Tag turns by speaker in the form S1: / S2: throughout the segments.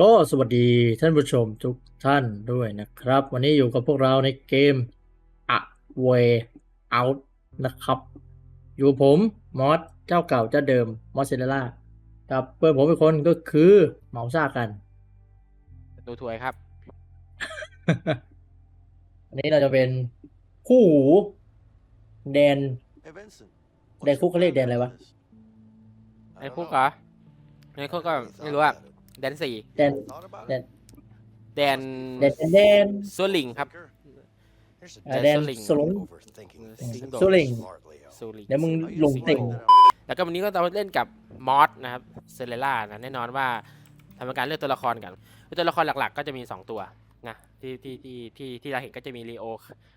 S1: ก็สวัสดีท่านผู้ชมทุกท่านด้วยนะครับ วันนี้อยู่กับพวกเราในเกม A Way Out นะครับ อยู่กับผมมอสเจ้าเก่าเจ้าเดิมมอสเซเดล่ากับเพื่อนผมอีกคนก็คือเหมาซ่ากัน
S2: ดูถวยครับ
S1: วันนี้เราจะเป็นคู่หู แดน
S3: Hey Vincent.
S1: แดนคุกเขาเรียกแดนอะไรวะ
S2: ในคุกเหรอในคุกก็ไม่รู้อะ แดนสี่
S1: แดนแดน
S2: แดน
S1: แดนแดน
S2: ซัวลิงครับ
S1: อ่าแดนสลง
S2: Single
S1: สุลิง
S2: ซูลิง
S1: เดี๋ยวมึงหลงติ่ง
S2: แล้วก็วันนี้ก็เราเล่นกับมอสนะครับเซเลล่านะแน่นอนว่าทำการเลือกตัวละครกันตัวละครหลักๆ ก็จะมี 2 ตัวนะที่ที่ที่ที่ที่เราเห็นก็จะมีลีโอ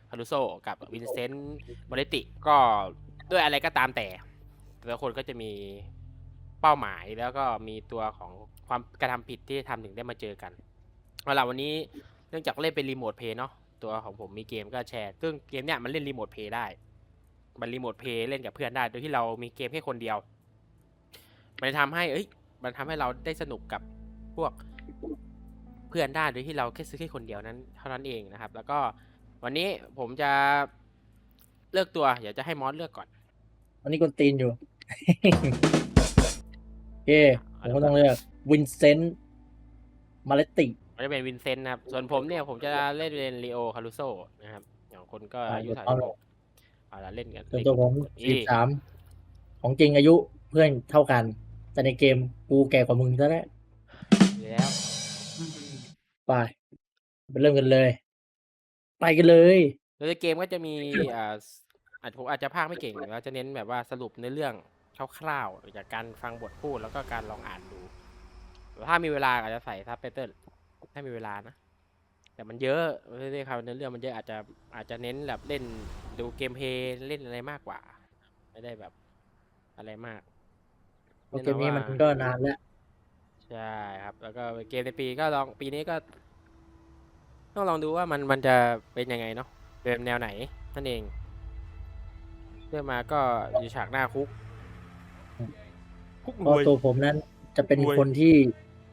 S2: คารุโซกับวินเซนต์มอริติก็ด้วยอะไรก็ตามแต่ แต่ละคนก็จะมีเป้าหมายแล้วก็มีตัวของ ความกระทำผิดที่ทำถึงได้มาเจอกันเอาล่ะวันนี้เนื่องจากเล่นเป็นรีโมทเพย์เนาะตัวของผมมีเกมก็แชร์ซึ่งเกมเนี้ยมันเล่นรีโมทเพย์ได้ มันรีโมทเพย์เล่นกับเพื่อนได้ โดยที่เรามีเกมแค่คนเดียว มันจะทำให้ เอ้ย มันทำให้เราได้สนุกกับพวกเพื่อนได้โดยที่เราแค่ซื้อแค่คนเดียวนั้น เท่านั้นเองนะครับ แล้วก็วันนี้ผมจะเลือกตัวอยากจะให้มอสเลือกก่อน
S1: วันนี้กวนตีนอยู่โอเคผมก็ต้องเลือก วินเซนต์มาเลติ
S2: มันจะเป็นวินเซนต์นะครับ ส่วนผมเนี่ยผมจะเล่นเป็นลีโอคารุโซนะครับอย่างคนก็อายุ
S1: อ่า
S2: สาม
S1: เอา
S2: สิบ
S1: ละ
S2: หกเอาละเล่นกัน
S1: ส่วนตัวผม
S2: อี
S1: สิบสามของจริงอายุเพื่อนเท่ากัน แต่ในเกมกูแก่กว่ามึงซะแล้ว
S2: แล้ว
S1: ไปไปเริ่มกันเลย ไปกันเลย
S2: โดยในเกมก็จะมีอ่าอาจผมอาจจะพากย์ไม่เก่งแล้วจะเน้นแบบว่าสรุปในอเรื่องคร่าวๆจากการฟังบทพูดแล้วก็การลองอ่านดู ถ้ามีเวลาอาจจะใส่ซับไตเติลถ้ามีเวลานะ แต่มันเยอะไม่ได้ครับในอเรื่องมันเยอะอาจจะอาจจะเน้นแบบเล่นดูเกมเพลย์เล่นอะไรมากกว่า ไม่ได้แบบอะไรมาก
S1: เพราะเกมนี้มันก็นานแล้ว
S2: ใช่ครับ แล้วก็เกมในปีก็ลองปีนี้ก็ต้องลองดูว่ามันมันจะเป็นยังไงเนาะเป็นแนวไหนนั่นเองเรื่องมาก็อยู่ฉากหน้าคุกคุก
S1: เพราะตัวผมนั้นจะเป็น
S2: รวย
S1: คนที่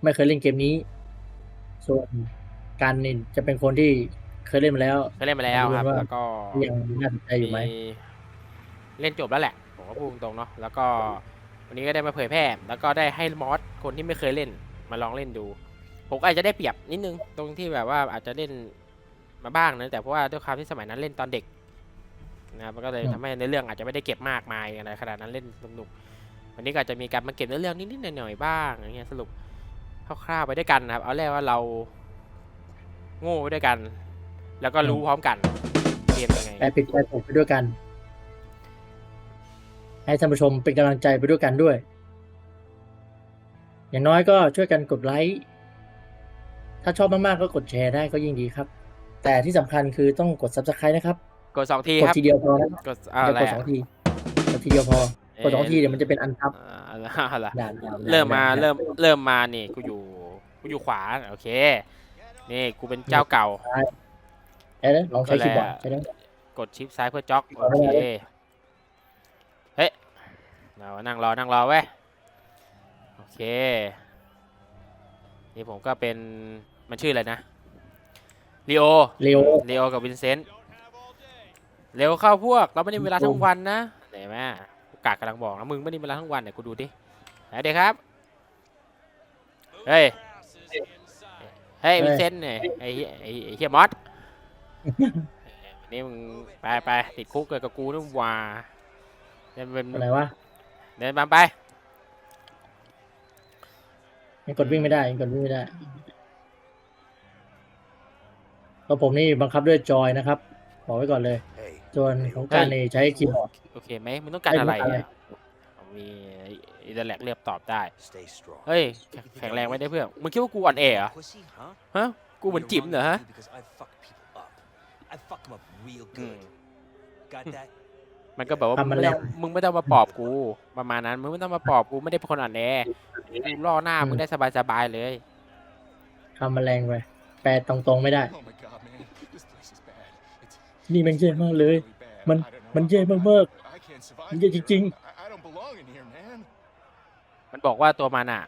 S1: ไม่เคยเล่นเกมนี้ ส่วนการนี่จะเป็นคนที่เคยเล่นมาแล้ว
S2: เคยเล่นมาแล้วครับ
S1: ดูว่า
S2: แล้วก็
S1: ยังน่าสนใจอยู่ไหม
S2: เล่นจบแล้วแหละผมก็พูดตรงๆเนาะแล้วก็วันนี้ก็ได้มาเผยแพร่ แล้วก็ได้ให้มอสคนที่ไม่เคยเล่นมาลองเล่นดู ผมก็อาจจะได้เปรียบนิดนึงตรงที่แบบว่าอาจจะเล่นมาบ้างนะแต่เพราะว่าด้วยความที่สมัยนั้นเล่นตอนเด็กนะครับมันก็เลย
S1: อืม
S2: ทำให้ในอเรื่องอาจจะไม่ได้เก็บมากมายอะไรขนาดนั้นเล่นสนุกๆวันนี้ก็อาจจะมีการมาเก็บในอเรื่องนิดๆหน่อยๆบ้างอย่างเงี้ยสรุป คร่าวๆไปด้วยกันนะครับ เอาแรกว่าเราโง่ไปด้วยกัน แล้วก็รู้พร้อมกันเกมยังไง
S1: แปลผิดแปลถูกไปด้วยกัน ให้ท่านผู้ชมเป็นกำลังใจไปด้วยกันด้วย อย่างน้อยก็ช่วยกันกดไลค์ถ้าชอบมาก ๆ ก็กดแชร์ได้ก็ยิ่งดีครับ แต่ที่สำคัญคือต้องกด subscribe นะครับ
S2: กดสองที
S1: กด
S2: ครับ
S1: ทีเดียวพอนะ
S2: กด
S1: อย่า
S2: อะไร
S1: กดสองทีกดทีเดียวพอ กดสองทีเดี๋ยวมันจะเป็นอันทับ
S2: อ่าอะไร
S1: ด่านด่าน
S2: เริ่มมา
S1: ด่น
S2: เริ่มเริ่มมานี่กูอยู่กูอยู่ขวาโอเค นี่กูเป็นเจ้าเก่า
S1: ใช่ไหมลองใช้
S2: ก็
S1: คีย์บอร์ด
S2: แล้ว
S1: ใช่ไหม
S2: กดชิปซ้ายเพื่อจ็อกโอเคเฮ้ยเรานั่งรอนั่งรอไว้ยโอเคนี่ผมก็เป็นมันชื่ออะไรนะลีโอ
S1: เร็ว
S2: เลโอกับวินเซนต์เร็วเข้าพวกเราไม่ได้เวลาทั้งวันนะเห็นไหม กูกากกำลังบอกนะมึงไม่ได้เวลาทั้งวันเนี่ยกูดูดิไหนเด็กครับ เฮ้ย เฮ้ยวินเซนต์เนี่ยไอ้เหี้ยไอ้ไอ้เฮียมอสนี่มึงไปไปติดคุกเลยกับกูนู่นว่าเดินเป็น
S1: อะไรวะ
S2: เดินมาไป
S1: ยังกดวิ่งไม่ได้ยังกดวิ่งไม่ได้เพราะผมนี่บังคับด้วยจอยนะครับ บอกไว้ก่อนเลย
S3: Hey,
S1: ส่วนของการนี่ใช้คีย์บอร์ด
S2: โอเคไหมมึงต้องการ
S1: ไม่
S2: อะไร
S1: ต้องการอะไร
S2: อะผมมีอินเตอร์แลกเรียบตอบได้
S3: stay strong.
S2: เฮ้ยแข็งแข็งแรงไว้ได้เพื่อนมึงคิดว่ากูอ่อนแอเหรอ
S4: Pussy, huh?
S2: ฮะ กูเหมือนจิ๋มเหรอฮะ
S4: Because I fuck people up. I fuck them up real
S2: อืม
S4: good. Got that?
S2: มันก็แบบว่า
S1: ทำ
S2: มึ
S1: มาง
S2: ไม่
S1: แล้
S2: ต้อ
S1: ว
S2: งมึงไม่ต้องมาปลอบกูประมาณนั้นมึงไม่ต้องมาปลอบกูไม่ได้เป็นคนอ่อนแอกูล่อหน้า
S1: อืม
S2: มึงได้สบายๆเลย
S1: ทำแมลงไปแปลตรงๆไม่ได้
S5: Oh my god, man. This place is bad. It's
S1: นี่มันแย่มากเลย
S5: really bad.
S1: มัน
S5: I don't know
S1: มัน
S5: how
S1: แย่
S5: to
S1: มาก
S5: live. I can't survive
S1: มันแย่จริง
S5: I, I don't belong in here, man.
S2: มันบอกว่าตัวมันอะ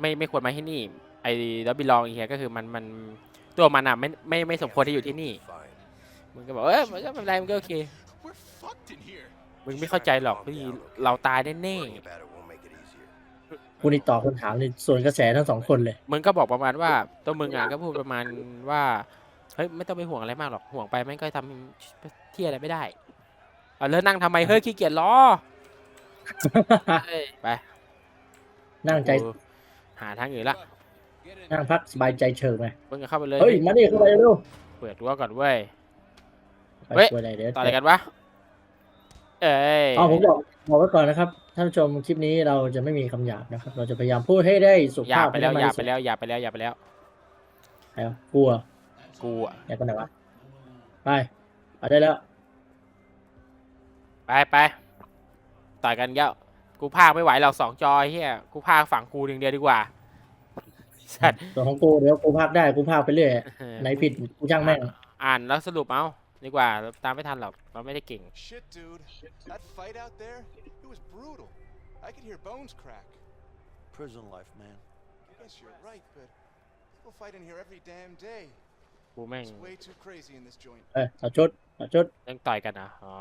S2: ไม่ไม่ควรมาที่นี่ ไอ้ดับบิลองเฮียก็คือมันมันตัวมันอะไม่ไม่ไม่สมควรที่อยู่ที่นี่
S3: Fine.
S2: มึงก็บอกเอ้ยมันก็ไม่เป็นไรมันก็โอเค
S5: We're fucked in here.
S2: มึงไม่เข้าใจหรอกพี่เราตายแน่
S3: Worrying about it won't make it easier.
S1: กูนี่ตอบคำถามในส่วนกระแสทั้งสองคนเลย
S2: ๆมึงก็บอกประมาณว่าตัวมึงอะก็พูดประมาณว่าเฮ้ยไม่ต้องไปห่วงอะไรมากหรอกห่วงไปแม่งก็ทำที่อะไรไม่ได้เอาแล้วนั่งทำไมเฮ้ยขี้เกียจรอเฮ้ยไป
S1: นั่งใจ
S2: กูหาทางอื่นละ
S5: Get in
S1: นั่งพักสบายใจเฉิงไหม
S2: มึงก็เข้าไปเลย
S1: เฮ้ยมานี่เข้าไปเร็ว
S2: เปิดรั้วก่อนเว้ย
S1: ไป
S2: เฮ้ย
S1: ช่วยอะไรเดี๋ยว
S2: ต่ออะไรกันวะเอ้ย
S1: อ๋อผมบอกบอกไว้ก่อนนะครับท่านผู้ชมคลิปนี้เราจะไม่มีคำหยาบนะครับ เราจะพยายามพูดให้ได้สุ
S2: อย่า
S1: ภาพ
S2: ไปแล้ว
S1: ให้
S2: อ
S1: ได้
S2: ย่ามา
S1: ก
S2: ไป
S1: ที่สุด
S2: แล้วอย่าไปแล้วอย่าไปแล้ว
S1: ใครวะกลัว
S2: กูอะ
S1: อยากกันไหนวะ ไปไปได้แล้ว
S2: ไปไปต่อยกันเยอะกูพากไม่ไหวหรอกสองจอยเฮียกูพากฝั่งกูอย่างเดียวดีกว่าสัตว์
S1: ส่วนของกูเดี๋ยวกูพากได้กูพากไปเรื่อยไหนผิดกูจ้างแม่ง
S2: อ่านแล้วสรุปเอาดีกว่าตามไม่ทันหรอกเราไม่ได้เก่ง
S5: Shit, dude. That fight out there, it was brutal. I could hear bones crack.
S3: Prison life, man.
S5: I guess you're right, but people fight in here every damn day.
S2: กูแม่ง
S5: It's way too crazy in this joint.
S1: เอ้ยต่อชุดต่อชุด
S2: ยังต่อยกันอะอ๋อ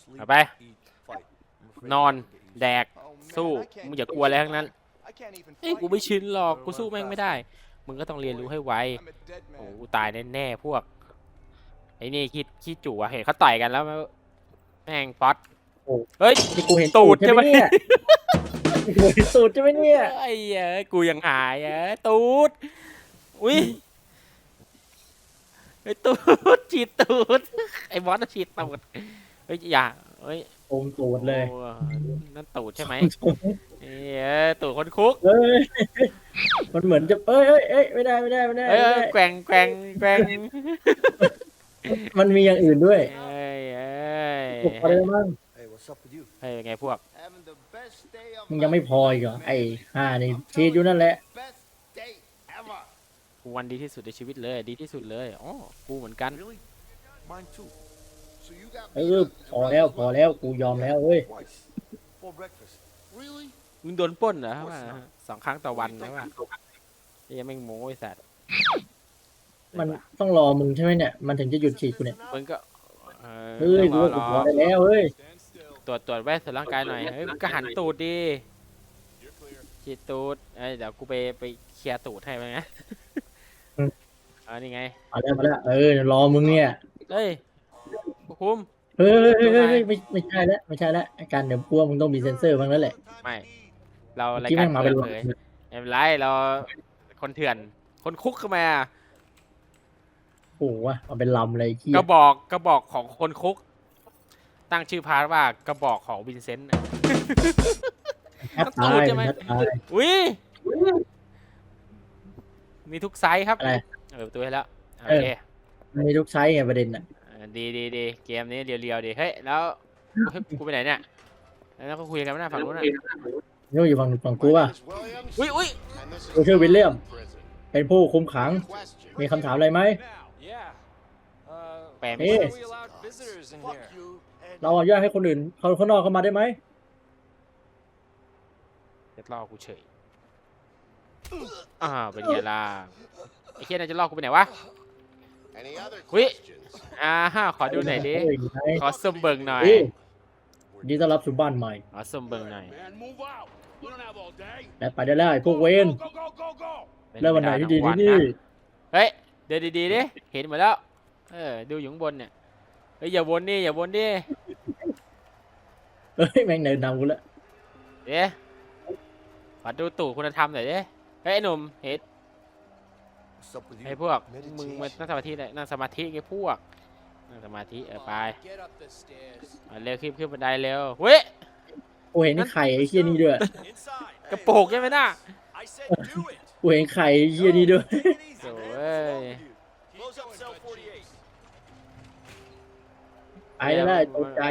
S3: Sleep,
S2: Bye-bye.
S3: eat, fight. I'm afraid
S2: นอน
S3: it won't get easier.
S2: แดก
S5: Oh, man,
S2: สู้
S5: I can't
S2: มึงอย่า
S5: keep
S2: กลัวอะไร
S5: this
S2: ทั้งนั้น
S5: I can't even
S2: เอ้ย
S5: fight.
S2: กูไม่ชินหรอก กูสู้แม่งไม่ได้ มึงก็ต้องเรียนรู้ให้ไว
S5: I'm a dead
S2: โอ้
S5: man.
S2: กูตายแน่ๆพวก ไอ้นี่คิดขี้จู่อะเห็นเขาต่อยกันแล้วแม่งป๊อต
S1: โอ้
S2: เฮ้ย
S1: นี่กูเห็น
S2: ตู
S1: ตู
S2: ด
S1: ดใช่ไหม
S2: ใช่ไหม
S1: เนี่ยนี่กูเห็นตูดใช่ไหมเนี่ย
S2: ไอ้เหี้ยกูยังหายอะตูด อุ้ย ไอ้ตูดฉีดตูดไอ้บอสน่ะฉีดตูดเฮ้ยอย่าเฮ้ย
S1: โอมตูดเลย
S2: โอ้นั่นตูดใช่ไหมเอ้ยตูดคนคุก
S1: เอ้ยมันเหมือนจะเอ้ยเอ้ยเอ้ยไม่ได้ไม่ได้ไม่ได้
S2: เอ้ย
S1: ไม่
S2: เอ้ย
S1: ได้
S2: แกว่งแกว่งแกว่ง
S1: มันมีอย่างอื่นด้วย
S2: เอ้ยเอ้ย
S1: พวกอะไรมั่ง
S3: Hey, what's up with you?
S2: เฮ้ยไงพวก
S3: Having the best day of
S1: มึงยังไม่พออีกเหรอไอ้ห่านี่ชีดอยู่นั่นแหละ
S3: best day ever.
S2: กูวันดีที่สุดในชีวิตเลย ดีที่สุดเลยอ๋อกูเหมือนกัน
S3: Really? Mine too. So you got
S1: เอ
S3: beat
S1: อ
S3: up
S1: พอแล้วพอแล้วกูยอมแล้วเว้ย
S3: twice for breakfast. Really?
S2: มึงโดนปล้นเหรอว่าสองครั้งต่อวันนะว่ายังแม่งโม้ไอ้สัตว์
S1: มันต้องรอมึงใช่ไหมเนี่ย มันถึงจะหยุดฉีดกูเนี่ย
S2: มึงก็เออ
S1: เฮ้ย
S2: ต้
S1: กู
S2: องร
S1: ว่ากู
S2: อ
S1: พอได้แล้วเฮ้ย
S5: Stand still.
S2: ตรวจตรวจแวดส่วนร่างกายหน่อยเฮ้ยมึงก็หันตูดดี
S5: You're clear.
S2: ฉีดตูดเอ้ยเดี๋ยวกูไปไปเคลียร์ตูดให้ไปไง
S1: อืม
S2: เออนี่ไง
S1: มาแล้วมาแล้วเออรอมึงเนี่ย
S2: เฮ้ยผู้คุม
S1: เฮ้ยเฮ้ยเฮ้ยเฮ้ยเฮ้ยไม่ไม่ใช่แล้วไม่ใช่แล้วไอ้การเดี๋ยวกลัวมึงต้องมีเซ็นเซอร์บ้างแล้วแหละ
S2: ไม่ เราราย
S1: ที่
S2: การ
S1: แม่งมา
S2: เปิ
S1: เป็น
S2: ด
S1: รถ
S2: เผยไม่เป็นไรเราคนเถื่อน คนคุกเข้ามา
S1: โอ้โหว่ะมาเป็นลำเลยขี้
S2: กระบอกกระบอกของคนคุก ตั้งชื่อพาร์ทว่ากระบอกของวินเซนต์
S1: แทบตาย
S2: ใช่ไหม
S1: แทบตาย
S2: อุ้ยมีทุกไซส์ครับ
S1: อะไร
S2: เปิดประตูให้แล้วโอ
S1: เออ
S2: เค
S1: มันมีทุกไซส์ไงประเด็นน่ะ
S2: เออดีดีดีเกมนี้เรียวๆดีเฮ้ยแล้วเฮ้ยกูไปไหนเนี่ยแล้วก็คุยกันไม่น่าฝั่งนู้นน่ะ
S1: นี่อยู่ฝั่งฝั่งกูป่ะ
S2: อุ้ยอุ้ย
S1: กูชื่อวิลเลียม เป็นผู้คุมขัง มีคำถามอะไรไหม
S5: Now. Yeah. Uh,
S2: แปลไม่
S1: เอ๊ะ
S2: ได้
S5: are we allowed visitors in
S3: Fuck
S5: here?
S3: you and
S1: เราอนุญาตให้คนอื่นเขาข้างนอกเข้ามาได้ไหม
S2: จะล่อกูเฉยอ้าวเป็นไงล่ะ ไอ้เคียน่าจะล่อกูไปไหนวะ
S3: any other
S2: Wait.
S3: questions?
S2: อ่าฮะขอดูหน่อยดิ
S1: เฮ้ยไหน
S2: ขอซุ่มเบิงหน่อย
S1: เอ้ยยินดีต้อนรับสู่บ้านใหม่
S2: ขอซุ่มเบิงหน่อย
S5: Man, move out. We don't have all day.
S1: และไปได้แล้วไอ้พวกเวน
S5: Go, go, go, go.
S2: เป็
S1: เริ่มวันไหนที่ดี
S2: ม่
S1: ที่
S2: ทั้ง
S1: นี่ะ
S2: เฮ้ย เดี๋ยวดีๆดิ เห็นหมดแล้ว เออ ดูอยู่ข้างบนเนี่ย เฮ้ย อย่าวนดิ อย่าวนดิ
S1: เฮ้ยแม่งเดินนำกูแล้ว
S2: เดี๋ยวขอดูตู่คุณธรรมหน่อยดิ เฮ้ยไอ้หนุ่มเห็น
S3: What's up with you?
S2: ไอ้พวกมึงมานั่งสมาธิเลยนั่งสมาธิไอ้พวกนั่งสมาธิเออไป
S5: Get up the stairs.
S2: มาเร็วขึ้นขึ้นบันไดเร็วเว้ย
S1: กูเห็นไข่ไอ้เหี้ยนี่ด้วย
S5: Inside.
S2: กระโปงใช่ไหมน่ะ
S5: I said do it.
S1: กูเห็นไข่ไอ้เหี้ยนี่ด้วย
S5: Take it easy,
S2: โถ่
S5: man.
S2: เอ้ย
S5: Close up cell 48.
S1: ไปได้แล้วไอ้ตกใจ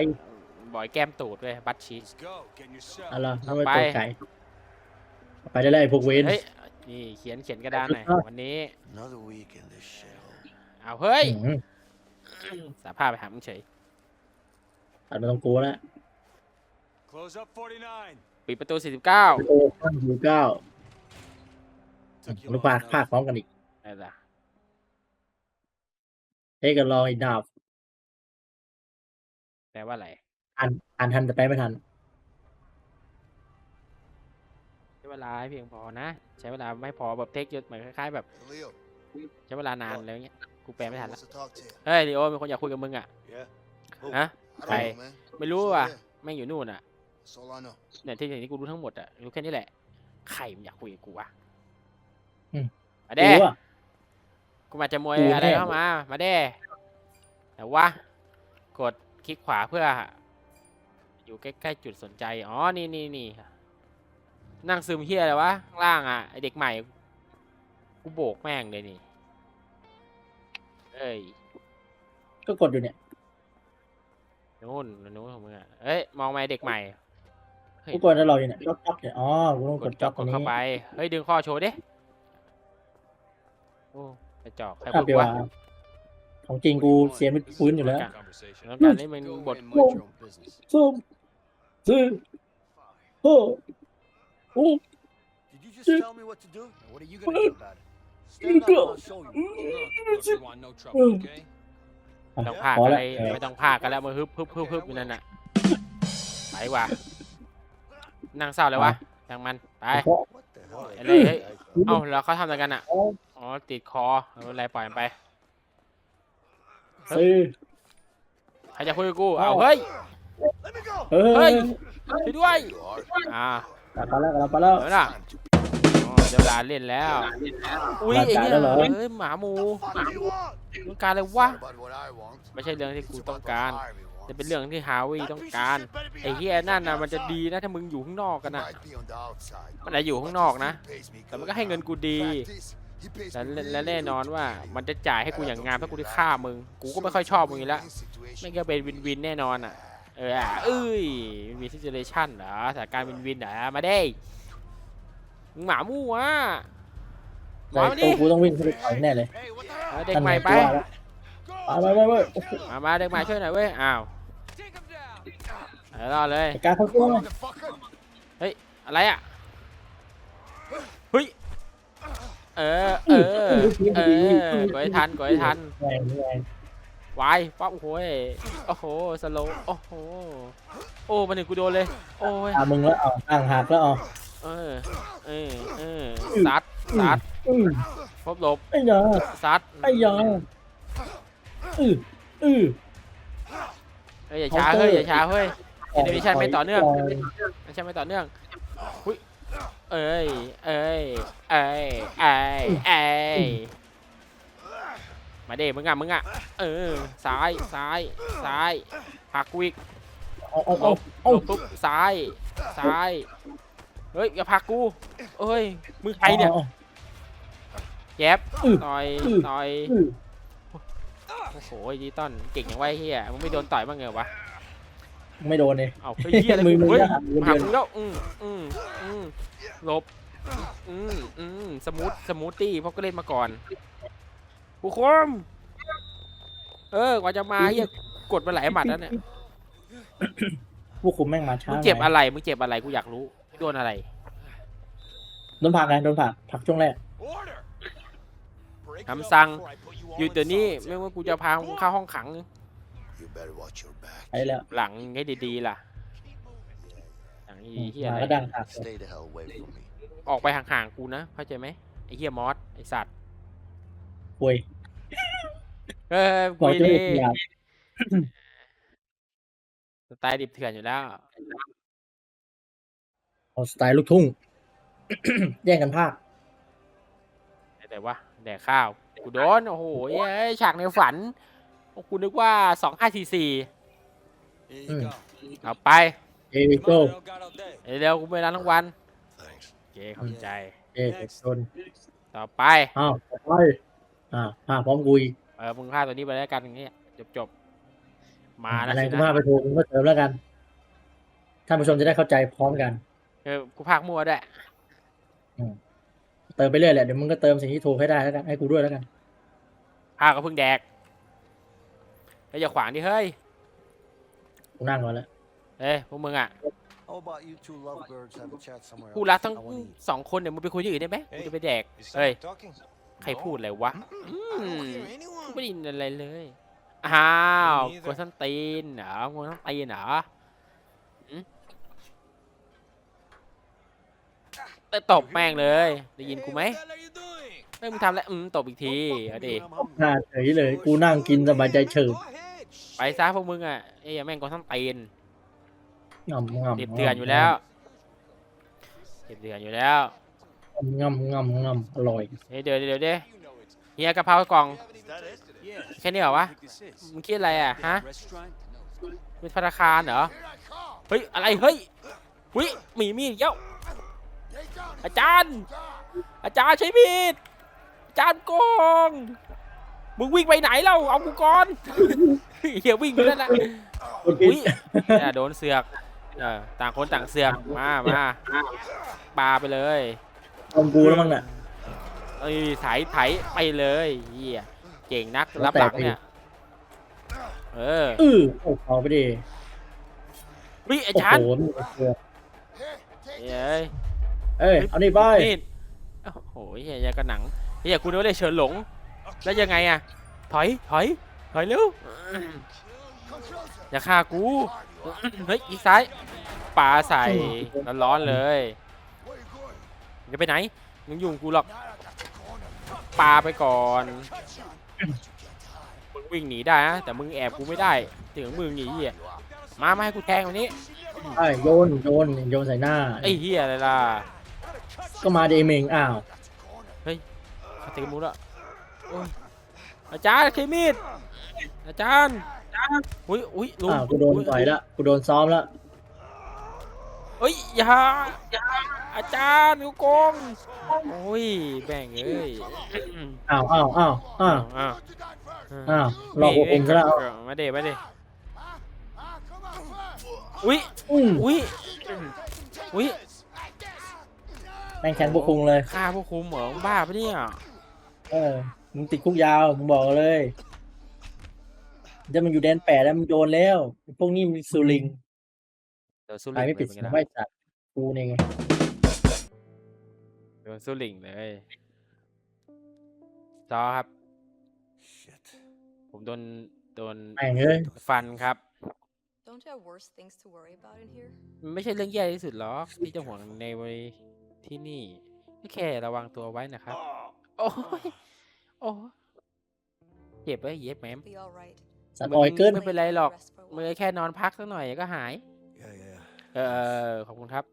S2: บ่อยแก้มตูดด้วยบัตชีส
S5: Let's go. Get in your cell.
S1: อะไรทำไม
S2: ไป
S1: ตกใจไปได้แล้วไอ้พวกเวน
S2: เฮ้ย นี่เขียนเขียนกระดานหน่อย
S1: ครับ
S2: วันนี้
S3: Another week in this shithole.
S2: เอาเฮ้ย
S1: อืม
S2: สาภาพไปหามึงเฉย
S1: ตัดมาตรงกูแล้ว
S5: Close up 49.
S2: ปิดประตู 49
S1: โอ้ข้างอยู่เก้า
S5: Took you
S1: ลูก
S5: long
S1: ภาค
S5: enough.
S1: ภาคพร้อมกันอีก
S2: อะไรล่ะ
S1: เทกันลองอีกดาว
S2: แปลว่าอะไร
S1: อ่านอ่านทันแต่แปลไม่ทัน
S2: ลาให้เพียงพอนะ ใช้เวลาไม่พอแบบเทคเยอะเหมือนคล้ายๆ แบบ
S3: Leo,
S2: ใช้เวลานานแล้วเงี้ยกูแปลไม่ทัน
S3: who
S2: ละ
S3: wants to talk to you?
S2: เฮ้ยลีโอมีคนอยากคุยกับมึงอะ
S5: Yeah. Who?
S2: ฮะ
S3: I don't
S2: Hey.
S3: know, man.
S2: ไม่รู้
S3: So,
S2: ว่ะ
S3: yeah,
S2: แม่งอยู่นู่นอะ
S3: That's all I know.
S2: เนี่ยที่อย่างที่กูรู้ทั้งหมดอะรู้แค่นี้แหละใครมันอยากคุยกับกูวะ
S1: อืม
S2: มาเด้
S1: รู้อะ
S2: กูมาจะมวย
S1: กู
S2: อะไร
S1: แน่
S2: เข้ามา มาเด้แต่ว่ากดคลิกขวาเพื่อ อยู่ใกล้ๆจุดสนใจ อ๋อ นี่นี่นี่ นั่งซึมเฮียอะไรวะข้างล่างอะไอเด็กใหม่ กูโบกแม่งเลยนี่ เอ้ย
S1: ก็กดอยู่เนี่ย
S2: นู่นนู่นของมึงอะเอ้ย มองมาไอ้เด็กใหม่ เฮ้ย
S1: กูกดแล้วเราอยู่เนี่ยจ็อกจ็อกเนี่ยอ๋อกูต้อง
S2: ก
S1: ก
S2: ด
S1: ด
S2: จ
S1: จ็
S2: อ
S1: อกก
S2: ก
S1: ตร
S2: ด
S1: งนี้
S2: เข้าไป เฮ้ย ดึงข้อโชว์ดิ โอ้ไปจอกใคร
S1: ครั
S2: พู
S1: บ
S2: ด
S1: เดี๋ยว
S2: วะ
S1: ว่าของจริงกูเสียงเป็นพื้นอยู่แล้ว
S5: Conversation.
S2: ต้องการให้มัน
S3: Go
S2: บท
S3: and mind your own business.
S1: ส้มซื้อโอ้โอ้
S3: Did you just tell me what to do? And what are you gonna do about it? Stand up and I'll show you.
S5: Look, you want no trouble, okay?
S2: ไม่ต้องพาก
S1: พอ
S2: อะไร
S1: แล้วเออ
S2: ไม่ต้องพากกันแล้วมาฮึบฮึบฮึบฮึบอยู่นั่นน่ะไปว่ะนั่งเศร้าเลยวะยังมันไป
S1: เพราะ
S3: What the hell?
S2: Hey, hey, hey. เอ้าแล้วเขาทำอะไรกันอะอ๋อติดคอไม่เป็นไรปล่อยมันไป
S1: ซื้อ
S2: ใครจะคุยกับกูเอาเฮ้ย
S3: Let me go.
S1: เฮ้
S2: เฮ้
S1: ย
S2: ยช่วยด้วย
S3: You are.
S2: อ่า ก
S1: ลับมาแล้วกลับมาแล้ว
S2: เดี๋ยวนะ
S3: Time to
S2: อ๋อเดี๋ยวเวลาเล่นแล้ว อุ้ย
S1: หลับ
S2: ไอ้
S1: ตา
S2: เหี้ย
S1: แล้วเหรอ
S2: เอ้ยหมาหมู
S3: What do you want?
S2: ต้องการอะไรวะ
S3: It's not about what I want.
S2: ไม่ใช่เรื่องที่กู
S3: It's
S2: ต้อง
S3: about
S2: การ
S3: what Harvey wants.
S2: จะเป็นเรื่องที่ฮาวิ
S3: That
S2: ต้อง
S3: piece of
S2: การ
S3: shit better be
S2: ไอ้
S3: happy
S2: เหี้ย
S3: with
S2: นั่น
S3: me
S2: นะมันจะ
S3: outside.
S2: ดีนะถ้ามึงอยู่ข้างนอก
S3: He
S2: กันนะ
S3: might be on the outside.
S2: มันอาจอยู่ข้างนอกนะ
S3: But he still pays me
S2: แต่มัน
S3: good
S2: ก็ให้เงิน
S3: now.
S2: กูดี
S3: Fact is, he pays
S2: และ
S3: me
S2: และ
S3: really
S2: และแน่นอน
S3: good to
S2: ว่า
S3: kill you.
S2: มันจะจ่ายให้กูอย่างงามถ้ากูได้ฆ่ามึง กูก็ไม่ค่อยชอบมึงอยู่แล้วไม่ก็เป็นวินวินแน่นอนอะ เอออะเอ้ยวินวินซิเจเรชั่นเหรอสถานการณ์วินวินเหรอมาเด้มึงหมามู่วะห
S1: แต่
S2: มามา
S1: ตั
S2: ดิ
S1: วกูต้องวิ่งเข้าไปต่อยแน่เลย
S5: Hey, what the
S2: เอ
S5: hell?
S2: อเด็กใหม่ไป
S1: นั่นงกูว่าแล้วไปไปไป
S2: มามาเด็กใหม่ช่วยหน่อยเว้ย อ้าว
S5: Take him down.
S2: เอารอดเลย
S1: ไอ้การเข้าตัวเลย
S3: Motherfucker.
S2: อะไรอะ เฮ้ย เออ เออ เออกดให้ทันกดให้ทัน
S1: แรงแรง
S2: วายป๊อปโอ้โหยโอ้โหสโลว์โอ้โหโอ้มาถึงกูโดนเลย โอ้ย
S1: ตามมึงแล้วเอาต่างหักแล้วเอา
S2: เออเออเออซัดซัด
S1: อือ
S2: พบหลบ
S1: ไอ้ยา
S2: ซัด
S1: ไอ้ยาอืออือ
S2: เฮ้ยอย่าช้าเฮ้ยอย่าช้าเฮ้ยแอนิเมชันไม่ต่อเนื่องไม่ใช่ไม่ต่อเนื่องหุยเอ้ยเอ้ยเอ้ยเอ้ยเอ้ย มาเด้มึงอะมึงอะเออซ้ายซ้ายซ้ายหักกูอีก
S1: เอาเอา
S2: หล
S1: เอา
S2: บห
S1: เอา
S2: ลบปุ๊บซ้ายซ้ายเฮ้ยอย่าผลักกูเอ้ยมึงใครเนี่ยแยบ
S1: อื้อ
S2: ต่อย
S1: อื้อ
S2: ต่อย
S1: อือ
S2: โอ้โหดิจิตอลเก่งอย่างไวะไอ้เฮียมึงไม่โดนต่อยบ้างเหรอวะ
S1: ไม่โดนเลย
S2: เอาเฮ้ยเฮียอะไร
S1: มือ
S2: กู
S1: มือ
S2: เฮ้ย
S1: จะหักมือ
S2: หัก
S1: เดือน
S2: มึงแล้วอืมอืมอืมหลบอืมอืมสมูทสมูทตี้เพราะก็เล่นมาก่อน ผู้คม เออกว่าจะมาเฮียกดมาหลายหมัดแล้วเนี่ย
S1: ผู้คุมแม่งมาช้า
S2: มึงเจ็บอะไร มึงเจ็บอะไร กูอยากรู้ โดนอะไร
S1: โดนผลักไงโดนผลักผลักช่วงแรก
S5: Order. Break it
S2: คำ
S5: up
S2: สั่ง
S5: before I put you all
S2: อยู่
S5: in
S2: ตัวนี้
S5: solitary.
S2: ไม่ว่ากูจะพามึงเข้าห้องขัง
S3: You better watch your back.
S1: ไปแล้ว
S2: หลังให้ดีๆล่ะ หลังดีเฮีย
S1: มา
S2: อะไร
S1: ก็ดังหัก
S3: Stay the hell away from me.
S2: ออกไปห่างๆกูนะ เข้าใจไหมไอ้เฮียมอส ไอ้สัตว์
S1: ป่วย
S2: เออ
S1: บอก
S2: คุย
S1: จะ
S2: ดี
S1: ไม่พยายาม
S2: สไตล์ดิบเถื่อนอยู่แล้ว
S1: เอาสไตล์ลูกทุ่ง แย่งกันภาค
S2: แต่ว่าแดกข้าว กูโดน โอ้โหเย้ยฉากในฝันโอ้กูนึกว่าสองห้าสี่สี่
S5: Here
S1: Mm.
S5: you go.
S2: เอาไป
S1: เอวิโก้
S5: Come on, I don't got all day.
S2: เดี๋ยวกูไปร้านรางวัล
S3: Thanks.
S2: โอเคเข้าใจ
S1: เอเด็กโดน
S2: ต่อไป
S1: อ้าวไปอ่าภาคพร้อมกูอีก
S2: เออมึงพาตัวนี้ไปแล้วกันอย่างเงี้ยจบจบๆมาแล้ว
S1: อะไร
S2: สิ
S1: กู
S2: นะ
S1: พาไปโทรมึงก็เติมแล้วกันท่านผู้ชมจะได้เข้าใจพร้อมกัน
S2: เออกูพากมั่วด้วย
S1: เติมไปเรื่อยแหละเดี๋ยวมึงก็เติมสิ่งที่ถูกให้ได้แล้วกันให้กูด้วยแล้วกัน
S2: พากก็เพิ่งแดกเฮ้ยอย่าขวางดิเฮ้ย
S1: กูนั่งก่อนแล้ว
S2: เอ้ยพวกมึงอะ
S3: How about you two lovebirds have a chat somewhere
S2: กูรัก
S3: else?
S2: ทั้ง
S3: I wanna eat.
S2: สองคนเนี่ยมึงไปคุยที่อื่นได้ไหมมึงจะไปแดก
S5: You
S2: เฮ้ย
S5: stop talking.
S2: ใครพูดอะไรวะอื
S5: I
S2: ม
S5: don't hear anyone.
S2: ไม่ได้ยินอะไรเลย อ้าว
S5: Me neither.
S2: กวนส้นตีนเหรอกวนส้นตีนเหรออืมเอ้ยตบแม่งเลย ได้ยินกูไหม
S5: Hey, what the hell are you doing?
S2: เฮ้ยมึงทำอะไรอืมตบอีกที
S3: Don't fuck
S2: เอา
S3: with
S2: ดิ
S3: me when I'm hungry.
S1: หน้าเฉยเลย กูนั่งกินสบายใจเฉิบ
S5: Go ahead.
S2: ไปซะพวกมึงอะเอ้ยแม่งกวนส้นตีน
S1: งำงำ
S2: เดือดเดือนอยู่แล้วเดือดเดือนอยู่แล้ว
S1: งำงำงำอร่อย
S2: เฮ้ยเดี๋ยวเดี๋ยวเดี๋ยว
S5: You know it's.
S2: เฮียกะเพรากล่อง
S5: You haven't even tasted it.
S4: Yeah.
S2: แค่นี้เหรอวะ
S4: I think this is.
S2: มึงคิดอะไรอะฮะ
S4: Restaurant?
S2: เป็นธนาคารเหรอเฮ้ยอะไรเฮ้ยหุยมีมีดอีกเย้าอาจารย์ อาจารย์ใช้มีดอาจารย์โกงมึงวิ่งไปไหนเล่าเอากูก่อนเฮียวิ่งไปนั่นแหละ
S1: กูกิน
S2: อุ้ยเนี่ยโดนเสือกเออต่างคนต่างเสือกมามาปาไปเลย
S1: ตรงกูแล้วมั้งน่ะ
S2: เอ้ยไถไถไปเลยเฮียเก่งนักรับหลังเนี่ย เออ
S1: อื้อโอ้เอาไปดิ
S2: วิอา
S1: โอ้
S2: จารย์
S1: โหนี่เกลือ
S2: เย้ย
S1: เอ้ย เอานี่ไป
S2: นี่โอ้โหเฮียยังกระหนังเฮียกูนึกว่าได้เฉินหลง แล้วยังไงอะถอยถอยถอยเร็วอย่าฆ่ากูเฮ้ยอีกซ้ายปาใส่ร้อนๆเลย มึงจะไปไหนมึงยุ่งกูหรอกปาไปก่อนมึงวิ่งหนีได้นะแต่มึงแอบกูไม่ได้ ถึงมึงหนีเหี้ยมามาให้กูแทงวันนี้
S1: ไอ้โยนโยนโยนใส่หน้า
S2: ไอ้เหี้ยอะไรล่ะ
S1: ก็มาเดเมงอ้าว
S2: เขาตีมูลอะโอ้ยอาจารย์เคมีดอาจารย์อุ้ยอุ้ยลุง
S1: อ้าวกูโดนต่อยละกูโดนซ้อมละ
S2: เฮ้ยอย่าอย่า อาจารย์กูโกงโอ้ยแบ่งเอ้ย
S1: อ้าวอ้าวอ้าวอ้าว
S2: อ้าว
S1: อ้าวหลอกผมซะแล้ว
S2: มาเดมาเดอุ้ย
S1: อืม
S2: อุ้ยอุ้ย
S1: แม่งแข็งพวกคุงเลย
S2: ฆ่าพวกคุมเหรอมึงบ้าปะเนี่ย
S1: เออมึงติดคุกยาวมึงบอกเลยจะมันอยู่แดนแปดแล้วมึงโดนแล้ว พวกนี้มันสุริง
S2: เดี๋ยวสู้
S1: ใคร
S2: ลิง
S1: ไม่ปิด
S2: เลย
S1: เสี
S2: เป็น
S1: ยง
S2: ไง
S1: ไม่
S2: ล่ะ
S1: จัดกูเนี่ยไง
S2: เดี๋ยวสู้ลิงเลยจอครับ
S3: Shit.
S2: ผมโดนโดน
S1: แม่งเอ้ย
S2: ฟันครับ
S6: Don't you have worse things to worry about in here?
S2: มันไม่ใช่เรื่องแย่ที่สุดหรอกที่จะห่วงในที่นี่ก็แค่ระวังตัวไว้นะครับโอ้ยโอ้ยเจ็บไว้เย็บแหมม
S6: Be all right.
S1: สัตว์ออยเกิน
S2: ไม่เป็นไรหรอก
S6: Rest for a
S2: มือ
S6: while.
S2: แค่นอนพักสักหน่อยก็หาย
S3: Yeah, yeah.
S2: เออขอบคุณครับ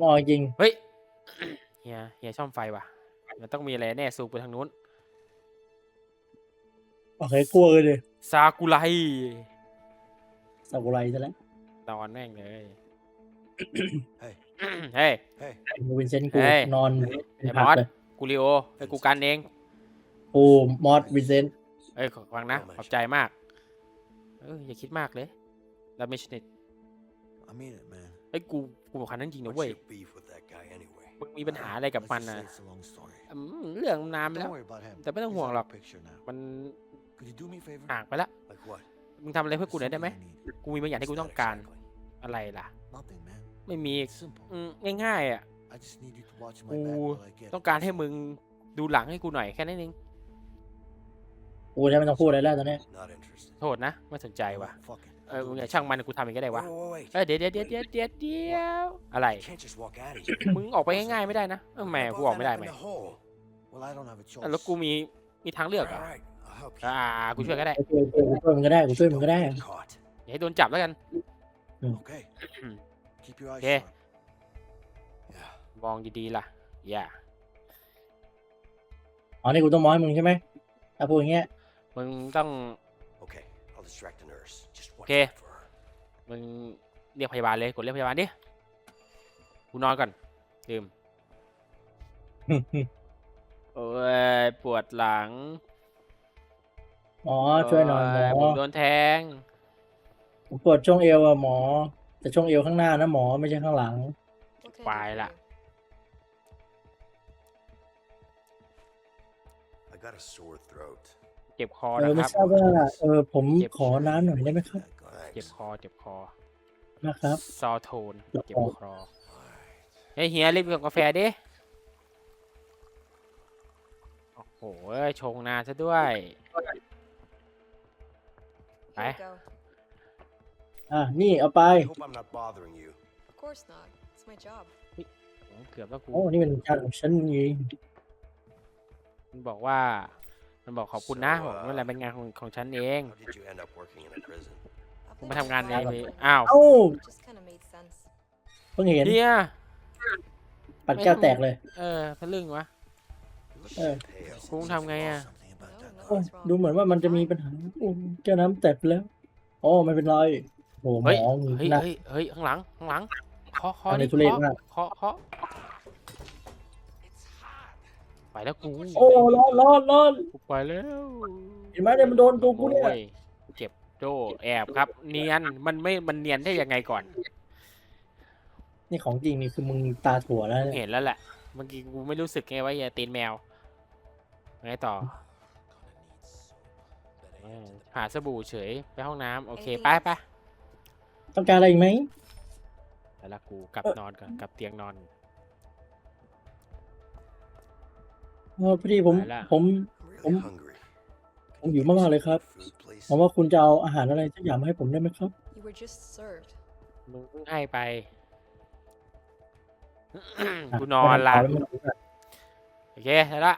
S1: มองจริง
S2: เฮ้ย เฮียเฮียช่อมไฟว่ะ มันต้องมีอะไรแน่สูบไปทางนู้น
S1: โอเคกลัวเลยดิ
S2: ซากุไร
S1: สักุไรซะแล้ว
S2: นอนแม่งเลย
S3: เฮ้ย
S2: เฮ้ย
S3: Hey,
S1: กูวินเซนต์กู
S2: เฮ้ย
S1: นอน
S2: ไอ้
S1: เป็น
S2: ม
S1: ผั
S2: อกส
S1: เลย
S2: กูริโอไอ้กูกันเอง
S1: กูมอสวินเซนต์
S2: เอ้ยขอฟังนะ ขอบใจมาก เอออย่าคิดมากเลยแล้วไม่ชนิด
S3: I mean it, man.
S2: ไอ้ยกู กูบอกคันนั้นจริงนะ
S3: What's
S2: เว้ย มึงมีปัญหาอะไรกับ
S3: Let's
S2: มัน
S3: just
S2: นะ
S3: say it's a long story.
S2: อืมเรื่องนานไปแล้ว
S3: Don't worry about him.
S2: แต่ไม่ต้อง
S3: He's
S2: ห่วง
S3: out
S2: หร
S3: of
S2: อก
S3: the picture now.
S2: มัน
S3: Could you do me a favor?
S2: ห่างไปแล้ว
S3: Like what?
S2: มึงทำอะไรเพื่อกูหน่อยได้ไหม
S3: Something I need.
S2: กูมีบางอย่างที่กู
S3: What's
S2: ต้อง
S3: that
S2: การ
S3: exactly?
S2: อะไรล่ะ
S3: Nothing, man.
S2: ไม่มี
S3: It's simple.
S2: อืมง่ายๆอะ
S3: I just need you to watch my
S2: กู
S3: back while I get
S2: ต้องการ
S3: this
S2: ให้
S3: one.
S2: มึงดูหลังให้กูหน่อยแค่นั้นเอง
S1: กูแทบไม่ต้องพูดอะไรแล้วตอนเนี้ย
S3: Not interested.
S2: โทษนะ ไม่สนใจว่ะ
S3: Fuck it.
S2: เออ
S3: I'll
S2: มึง
S3: do
S2: อย่า
S3: this.
S2: ช่างมันกูทำเองก็ได้วะ
S3: Wait, wait, wait.
S2: เออเดี๋ยวเดี๋ยวเดี๋ยวเดี๋ยวเดี๋ยวเดี๋ยวอะไร
S3: You can't just walk out of here.
S2: มึงออกไปง่ายๆไม่ได้นะเออแหมกูออกไม่ได้ไหม
S3: Up in the hole. Well, I don't have a choice.
S2: แล้วกูมีมีทางเลือกเหร
S3: All
S2: อะ
S3: right, I'll help you.
S2: อ่ากูช่วยก็ได้
S1: กูช่วยกูช่วยมึงก็ได้กูช่วยมึงก็ได้
S3: Don't get caught.
S2: อย่าให้โดนจับแล้วกัน
S3: Okay. Keep your eyes
S2: Okay.
S3: sharp. Yeah.
S2: มองดีๆล่ะ อย่า
S1: อ๋อนี่กูต้องมองให้มึงใช่ไหมถ้าพูดอย่างเงี้ย
S2: มึงต้อง
S3: Okay. I'll distract the nurse. Just watch
S2: Okay.
S3: out for her.
S2: มึงเรียกพยาบาลเลยกดเรียกพยาบาลดิ กูนอนก่อนดื่มโอ้ยปวดหลัง
S1: หมอช่วยหน่อยหม
S2: โผ
S1: อ
S2: มโดนแทง
S1: ผมปวดช่วงเอวอะหมอ แต่ช่วงเอวข้างหน้านะหมอไม่ใช่ข้างหลัง
S6: What can I do
S2: Bye
S6: for
S2: lah.
S6: you?
S3: I got a sore throat.
S2: เจ็บคอ
S1: เอ
S2: นะ
S1: อ
S2: ค
S1: ไม่
S2: รับ
S1: ทราบว่าเออผม
S2: เจ็บ
S1: ขอน้ำหน่อยได้ไหมครับ
S3: Thanks.
S2: เจ็บคอเจ็บคอ
S1: นะครับ
S2: ซอโทน
S1: ละคร
S2: เจ็บคอเฮ้ยเฮียรีบกับกาแฟดิ โอ้โหเอ้ยชงนานซะด้วย
S6: Here you go.
S1: อะนี่เอาไป
S3: I hope I'm not bothering you.
S6: Of course not. It's my job.
S2: โอ้เกือบแล้วกู
S1: โอ้นี่เป็นจานของฉันเอง
S2: มันบอกว่า มันบอกขอบคุณนะ
S3: So,
S2: บอก
S3: uh,
S2: นั่นแหละเป็นงานของของฉันเอง
S3: How did you end up working in a prison?
S2: กูมาทำงานใน
S6: Nothing.
S2: อ้าว
S1: เอ้า
S6: It just kind of made sense.
S1: เพิ่งเห็น
S2: เฮีย
S1: ปัดแก้วแตกเลย
S2: เออทะลึ่งวะ
S3: You look
S1: Uh,
S3: pale.
S2: กูต้องทำไงอะ
S4: Something about
S6: No,
S4: that.
S6: no,
S1: โอ้ย
S6: what's wrong?
S1: ดูเหมือนว่ามันจะมีปัญหาโอ้แก้วน้ำแตกไปแล้วอ๋อไม่เป็นไรโอ้หม
S2: เฮ้ย
S1: อ
S2: เฮ้ย
S1: นะ
S2: เฮ้ยเฮ้ยข้างหลังข้างหลังเคาะเคาะ
S1: อันนี้
S2: ดิ
S1: ทุเรศ
S2: เคาะ
S1: มาก
S2: เคาะเคาะไปแล้วกู
S1: โอ้ร้อนร้อนร้อน
S2: กูไปแล้ว
S1: เห็นไหมเนี่ยมันโดนตัวกูเนี่ย
S2: โอ้ย เจ็บโดแอบครับ เนียนมันไม่มันเนียนได้ยังไงก่อน
S1: นี่ของจริงนี่คือมึงตาถั่วแล้วเนี่ย
S2: เห็นแล้วแหละเมื่อกี้กูไม่รู้สึกไงว่าอย่าตีนแมวไงต่อ
S4: Gonna need soap. Better
S2: เอ
S4: head
S2: อ
S4: to the
S2: หาสบู่เฉยไปห้องน้ำโอเค
S6: Anything
S2: ไปไป
S1: ต้องการอะไรอีกไหม
S2: ไปละกูกลับนอนก่อนกลับเตียงนอน
S1: เออพอดีผม
S2: ไปละ
S1: ผม
S3: I'm really
S1: Um,
S3: hungry.
S1: ผมหิวมากๆเลยครับ
S3: Food, please.
S1: ผมว่าคุณจะเอาอาหารอะไรสักอย่างมาให้ผมได้ไหมครับ
S6: You were just served.
S2: มึงเพิ่งให้ไป
S1: อะ
S2: กูนอนละ
S1: ไม่ต้องขอแล้ว
S2: โอเคได้ละ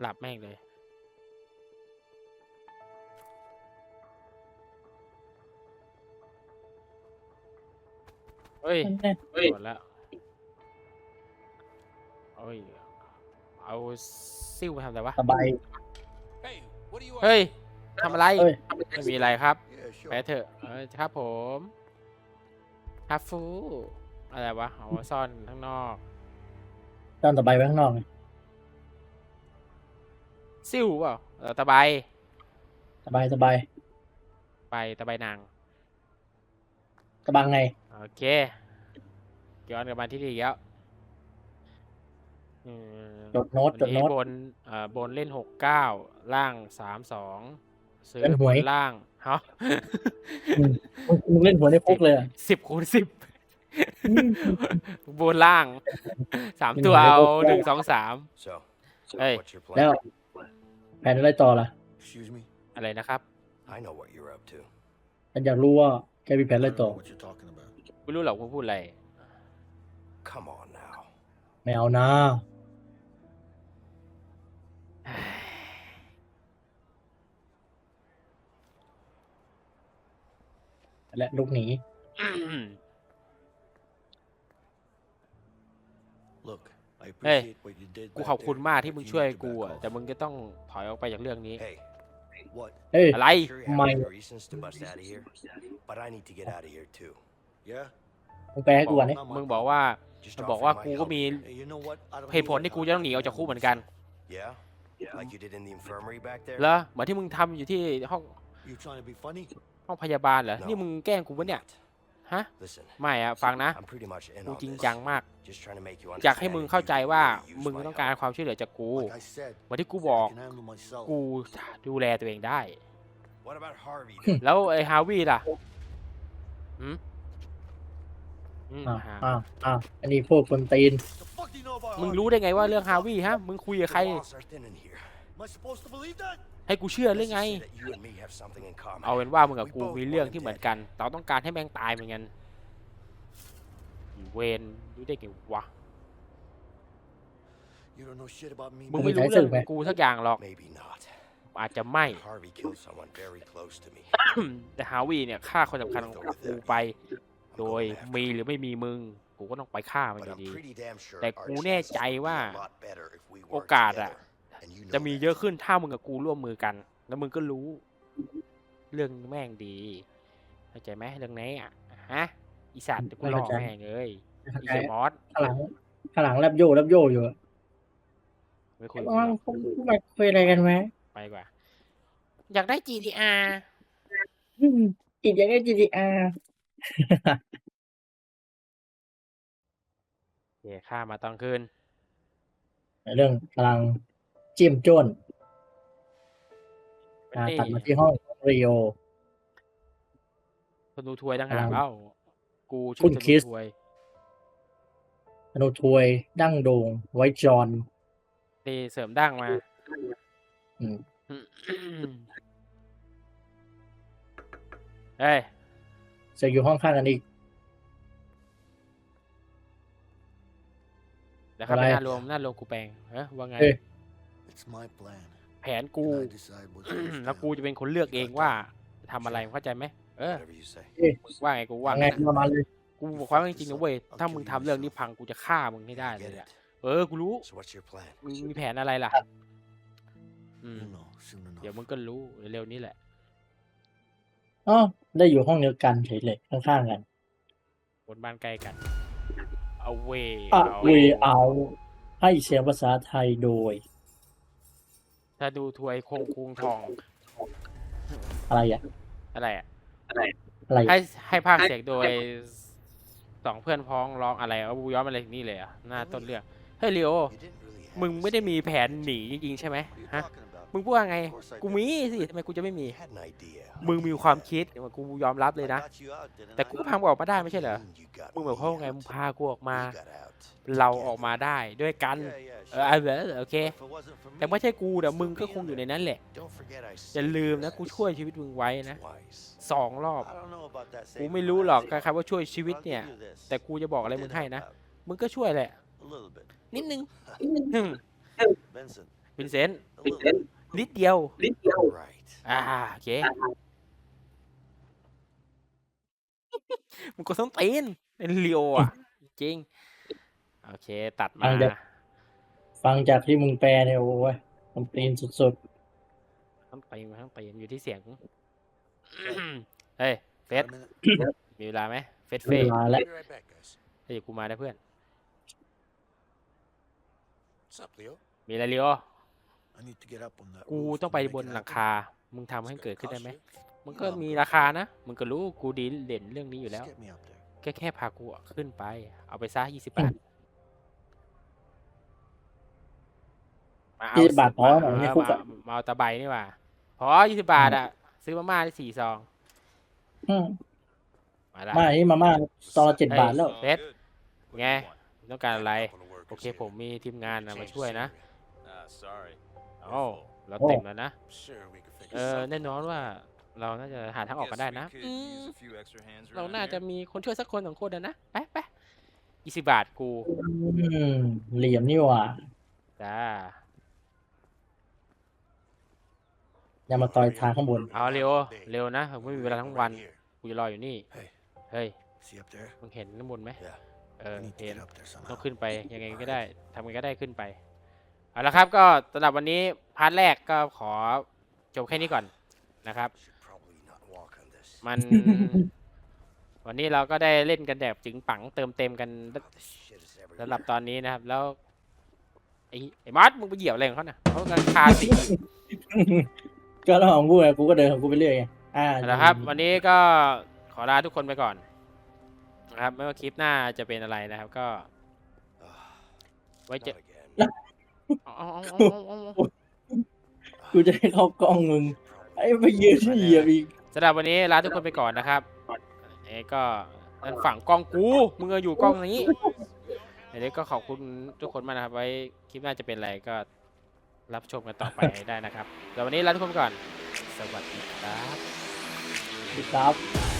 S2: หลับแม่งเลย เฮ้ย
S1: แน่
S2: หมดแล้วเอ้ย เอาซิ่วไปทำอะไรวะ
S1: สบาย
S5: Hey, what do you
S2: เฮ้ย ทำอะไร
S1: เอ้ย
S2: ไม่มีอะไรครับ
S3: Yeah, sure.
S2: ไปเถอะเออครับผมฮัฟฟูอะไรวะเอาไว้ซ่อนข้างนอก
S1: ตอนสบายไว้ข้างนอกไง
S2: ซิ่วเปล่าเออตะไบ
S1: สบายสบาย
S2: ไปตะไบนาง
S1: สบายไง
S2: โอเคย้อนกลับมาที่นี่อีกแล้วอืม
S1: จดโน้ต
S2: วัน
S1: จด
S2: นี้
S1: โน้ต
S2: บนเอ่อบนเล่นหกเก้าล่างสามสองซื้อ
S1: เล่นห
S2: บ
S1: วย
S2: นล่างฮะ
S1: มึงมึงเล่นหัวในพกเลยอะ
S2: สิบคูณสิบบนล่างสาม
S1: เป็น
S2: ตัว
S1: หวย
S2: เอา
S1: ในพก
S2: หนึ่งสองสาม
S3: So, so
S2: Hey.
S3: what's your
S1: แล้ว
S3: plan?
S1: แผนอะไรต่อล่ะ
S4: Excuse me?
S2: อะไรนะครับ
S3: I know what you're up to.
S1: ฉันอยากรู้ว่าแกมีแผน
S4: I
S1: อะไร
S4: don't
S1: ต่อ
S4: know what you're talking about.
S2: ไม่รู้หรอกว่าพูดอะไร
S3: Come on now.
S1: ไม่เอานะ และลูกหนี
S4: Look, I
S2: Hey,
S4: appreciate what you did.
S2: กู
S4: back
S2: ขอบคุณ
S4: there,
S2: มากที่
S4: but
S2: มึง
S4: you
S2: ช่วย
S4: need to
S2: กู
S4: back
S2: อะ
S4: off.
S2: แต่มึงก็ต้องถอยออกไปจากเรื่องนี้
S3: Hey, what?
S1: เฮ้ย
S2: อะไร
S3: Sure you have
S1: My-
S3: any reasons to bust out of here, but I need to get out of here too.
S4: Yeah?
S1: มึงแปลให้กูก่อนนี่
S4: Not my
S2: มึงบอก
S4: problem.
S2: ว่า
S3: Just
S2: มันบอก
S3: offer
S2: ว่า
S3: my
S2: กูก็
S3: help.
S2: มี
S4: Hey, you know what? I don't
S2: เหตุผล
S4: need
S2: ที่
S4: your
S2: กูจะต้องหนีออกจากคุกเหมือนกัน
S3: Yeah? Like you did in the infirmary back there?
S2: เหรอเหมือนที่มึงทำอยู่ที่ห้อง
S4: help. You trying to be funny?
S2: ห้องพยาบาลเหรอ
S3: No.
S2: นี่มึงแกล้งกูปะเนี่ย ฮะ
S3: Listen,
S2: ไม่อะฟังนะ
S3: I'm pretty much in
S2: กู
S3: on
S2: จริง
S3: this.
S2: จังมาก
S3: Just trying to make you
S2: อยากให้
S3: understand
S2: มึง
S3: that
S2: เข้า
S3: you
S2: ใจว่า
S3: really use
S2: มึง
S3: my
S2: ต้องการ
S3: help.
S2: ความช่วยเหลือจากกู
S4: Like I said,
S2: เหมือนที่กู
S4: I
S2: บอก
S4: can handle myself.
S2: กูดูแลตัวเองได้
S3: What about Harvey?
S2: แล้วไอ้ฮาวิล่ะอืมอืม
S1: อ้าว
S2: หา
S1: อ้าวอ้าวอันนี้พวกคนตีน
S4: The fuck do you know about
S2: มึง
S4: Harvey?
S2: รู้ได้ไงว่าเรื่องฮาวิฮะ มึงคุยกับใคร
S3: The walls are thin in here.
S4: Am I supposed to believe that?
S2: ให้กูเชื่อหรือ
S3: Let's
S2: ไง
S3: just say that you and me have something in common.
S2: เอาเป็นว่ามึงกับ
S3: We
S2: กู
S3: both
S2: มี
S3: want
S2: เรื่อง
S3: him
S2: ที่เหมือน
S3: dead.
S2: กัน เราต้องการให้แม่งตายเหมือนกันอีเวนรู้ได้ไงวะ
S4: You don't know shit about me.
S2: มึง
S4: man.
S2: ไม่รู้
S1: ใช้
S2: เรื่อง
S1: สื่อไหม
S2: กูสักอย่างหรอก
S3: Maybe not.
S2: อาจจะไม่
S3: Harvey killed someone very close to me.
S2: แต่ฮาวิเนี่ยฆ่าคนสำคัญของกูไป
S3: I'm
S2: โดย
S3: going after
S2: มี
S3: him.
S2: หรือไม่มีมึง กูก็ต้องไปฆ่ามันอ
S3: But
S2: ยู่
S3: I'm
S2: ดี
S3: pretty damn sure
S2: แต่
S3: our
S2: กูแน่
S3: chances
S2: ใจ
S3: would be
S2: ว่า
S3: a lot better if we
S2: โอ
S3: worked
S2: กาสอะ
S3: together. And you know
S2: จะมี
S3: that.
S2: เยอะขึ้นถ้ามึงกับกูร่วมมือกัน แล้วมึงก็รู้ เรื่องแม่งดีเข้าใจไหมเรื่องไหนอะฮะอีสัตว์เดี๋ยวกู
S1: ไม่
S2: ล่อ
S1: เข้าใจ
S2: แม่งเลย
S1: เข้า
S2: อี
S1: ใจ
S2: เสียมอส
S1: ข้างหลังข้างหลังแลบโยแลบโยอยู่อะ
S2: ไม่คุยกับ
S1: ว่า
S2: มึงหรอก
S1: คุณมาคุยอะไรกันไหม
S2: ไปดีกว่า อยากได้ GTR
S1: อืมอีกอย่างก็ GTR
S2: เย่ฆ่ามาตอนคืน
S1: เรื่องกำลัง จิ้มจ้นอ่า
S2: นี่
S1: ตัดมาที่ห้องเรีโอ
S2: ธนูถวยต่างหาก
S1: อะไร
S2: เล่ากู
S1: คุ
S2: ชื่อ
S1: ณ
S2: ธ
S1: คริ
S2: นู
S1: ส
S2: ถวย
S1: ธนูถวยดั้งโด่งไว้จอน
S2: นี่เสริมดั้งมา
S1: อืม
S2: เฮ้ย
S1: จะอยู่ห้องข้างกันอีก
S2: เดี๋ยวเข้าไป
S1: อะไร
S2: หน้ารวมหน้ารวมกูแปลงเฮ้ยว่าไง แผนกู
S4: And I decide what goes
S2: แล้ว
S4: down.
S2: กูจะเป็นคนเลือกเองว่าทำอะไรมึงเข้าใจไหมเออ
S5: Whatever you say.
S2: ว่าไงกูว่า
S1: ไง
S2: งั้น
S1: ประมาณเลย
S2: กูบอกความจริงๆนะเว้ยถ้ามึงทำเรื่องนี้พังกูจะฆ่ามึงให้ได้
S5: I
S2: เล
S5: get
S2: ยอะ
S5: it.
S2: เออกูรู้
S5: So what's your plan?
S2: มึงมีแผนอะไรล่ะอืม
S4: You'll know soon enough.
S2: เดี๋ยวมึงก็รู้เร็วๆนี้แหละ
S1: อ๋อได้อยู่ห้องเดียวกันเฉยเลยข้างๆกัน
S2: บนบ้านใกล้กันเอาเว
S1: อะเวเอาให้เสียงภาษาไทยโดย
S2: ถ้าดูถวยคงคุงทอง
S1: อะไรอะ
S2: อะไรอะ
S1: อะไร
S2: ให้ให้ภาคเสียงโดยสองเพื่อนพ้องร้องอะไรเอาบูย้อนมาเลยนี่เลยอะหน้าต้นเรื่องเฮ้ยเลียว
S5: You didn't really have
S2: มึง
S5: to
S2: ไม่ได้
S5: say
S2: มี
S5: it.
S2: แผนหนีจริงๆใช่ไหม
S4: What are you
S2: ฮะ
S4: talking about?
S2: มึงพูดว่าไง
S4: Of course I
S2: กู
S4: did.
S2: มีสิทำไมกูจะไม่มี
S5: You had an idea.
S2: มึงมีความคิดกูยอมรับเลย
S4: I
S2: นะ
S4: got you out, didn't
S2: แต่
S4: I?
S2: กูก็พามึงออกมาได้ไม่ใช่เหรอ
S5: Mean you got
S2: มึงแบบ
S5: me
S2: เขามว่าไง
S5: out.
S2: มึงพากูออกมา
S5: We got out.
S2: เรา
S5: together.
S2: ออกมาได้ด้วยกัน
S4: Yeah, yeah,
S2: เออ
S4: sure.
S2: เอาเหรอโอเค
S4: If it wasn't for
S2: แต่
S4: me,
S2: ไม่ใช่กูเดี๋ยว
S4: you'd
S2: มึง
S4: still
S2: ก็
S4: be
S2: คง
S4: in
S2: อยู่ใน
S4: there.
S2: นั้นแหละ
S5: Don't forget I
S2: อย่า
S5: saved
S2: ลืม
S5: your
S2: นะกู
S5: ass
S2: ช่วยชีวิตมึงไว้นะ
S5: twice.
S2: สองรอบ
S4: I don't know about that
S2: กู
S4: saving
S2: ไม่
S4: my
S2: รู้หรอก
S4: ass.
S2: คำว่าช่วยชีวิต
S4: I'll
S2: เนี่ย
S4: give you this.
S2: แต่กูจะบอกอะไร
S4: I
S2: มึง
S4: did
S2: ให้
S4: help
S2: นะ
S4: out.
S2: มึงก็ช่วยแหละ
S4: A little bit.
S2: นิดนึง
S4: Vincent,
S2: วินเซนต์
S4: a little bit.
S2: นิดเดียว
S5: Right.
S2: อ่าโอเค มึงก็ต้องตีนเป็นเลียวอะ จริง โอเค ตัดมา
S1: เอาเดี๋ยวฟังจากที่มึงแปลเนี่ยโอ้ยมันตีนสุด
S2: ต้องตีนต้องตีนอยู่ที่เสียง เฮ้ย เฟส
S4: Got a minute?
S2: มีเวลาไหม เฟส
S1: ๆ
S2: เฟ
S1: เว
S2: ส
S1: ลาแล้ว
S5: Be right back, guys.
S2: เฮ้ยกูมาได้เพื่อน
S5: What's up, Leo?
S2: มีอะไรเลียว
S4: I need to get up on that
S2: กู
S4: roof
S2: ต้อง
S4: to
S2: ไป
S4: make
S2: บน
S4: it
S2: หลัง
S4: happen.
S2: คา มึงทำให้
S5: It's
S2: เกิด
S5: gonna
S2: ขึ้นได้
S5: cost
S2: ไหม
S5: you.
S2: มันก็
S4: Yeah,
S2: มี
S4: but-
S2: ราคานะ มึงก็รู้กูดีเด่นเรื่องนี้อยู่แล้ว
S4: Just get me up there.
S2: แค่แค่พากูขึ้นไป เอาไปซะยี่สิบบาทมาเอา
S1: 20บาทพอเหรอ
S2: เออ
S1: เนี่ยคุก
S2: มา
S1: อะ
S2: มาเอาตะไบนี่หว่าพอยี่สิบบาทอะ ซื้อมาม่าได้สี่ซอง
S1: อืม
S2: มาละ
S1: มาอันนี้มาม่าตอนละเจ็ด
S2: เฮ้ย
S1: บาทแล้ว
S2: เฟสไงต้องการอะไร
S5: Couple of workers
S2: โอเค
S5: here.
S2: ผมมีทีมงานนะมา
S5: Change
S2: ช่วยนะ
S5: scenery. Uh, sorry.
S2: โอ้เรา
S1: โอ้
S2: เต็มแล้วนะ
S5: Sure, we could figure
S2: เออ
S5: something.
S2: แน่นอนว่า เราน่าจะหาทางออกกันได้นะอืมเราน่าจะมีคนช่วยสักคนสองคนนะนะไปไปยี่สิบบาทกู
S1: อืมเหลี่ยมนี่หว่า
S2: จ้า
S1: อย่ามาต่อยทางข้างบน
S2: เอาเร็วเร็วนะผมไม่มีเวลาทั้งวัน
S5: Right here.
S2: กูจะรออยู่นี่
S4: Hey,
S2: เฮ้ย
S4: see up there?
S2: มึงเห็นน้ำบนไหม
S4: Yeah.
S2: เออ
S4: I need to
S2: เห็น
S4: get up there
S2: ต้อง
S4: somehow.
S2: ขึ้นไปยังไงก็ได้ทำไงก็ได้ขึ้นไปเอาละครับก็สำหรับวันนี้พาร์ทแรกก็ขอจบแค่นี้ก่อนนะครับ มัน วันนี้เราก็ได้เล่นกันแบบจึงปังเติมเต็มกัน
S5: This shit is
S2: สำหรับ
S5: everywhere.
S2: ตอนนี้นะครับ แล้ว ไอ้ไอ้มอสมึงไปเหยียบอะไรของเขาน่ะเขากำลังคาสี
S1: ก็ระหว่างกูไงกูก็เดินของกูไปเรื่อยไงอ่า
S2: เอาละครับ วันนี้ก็ขอลาทุกคนไปก่อน นะครับ ไม่ว่าคลิปหน้าจะเป็นอะไรนะครับ ก็
S5: Ugh,
S2: ไว้เจอ
S5: not again.
S2: เอาเอาเอาเอาเอาเอา
S1: กูจะให้เข้ากล้องมึงไอ้ไปยืนเหยียบอีก
S2: สำหรับวันนี้ลาทุกคนไปก่อนนะครับเอ้ก็นั่นฝั่งกล้องกูมึงก็อยู่กล้องนี้เดี๋ยวก็ขอบคุณทุกคนมากนะครับ ไว้คลิปหน้าจะเป็นอะไรก็รับชมกันต่อไปได้นะครับแต่วันนี้ลาทุกคนไปก่อน สวัสดีครับ สวัสดี
S1: ครับ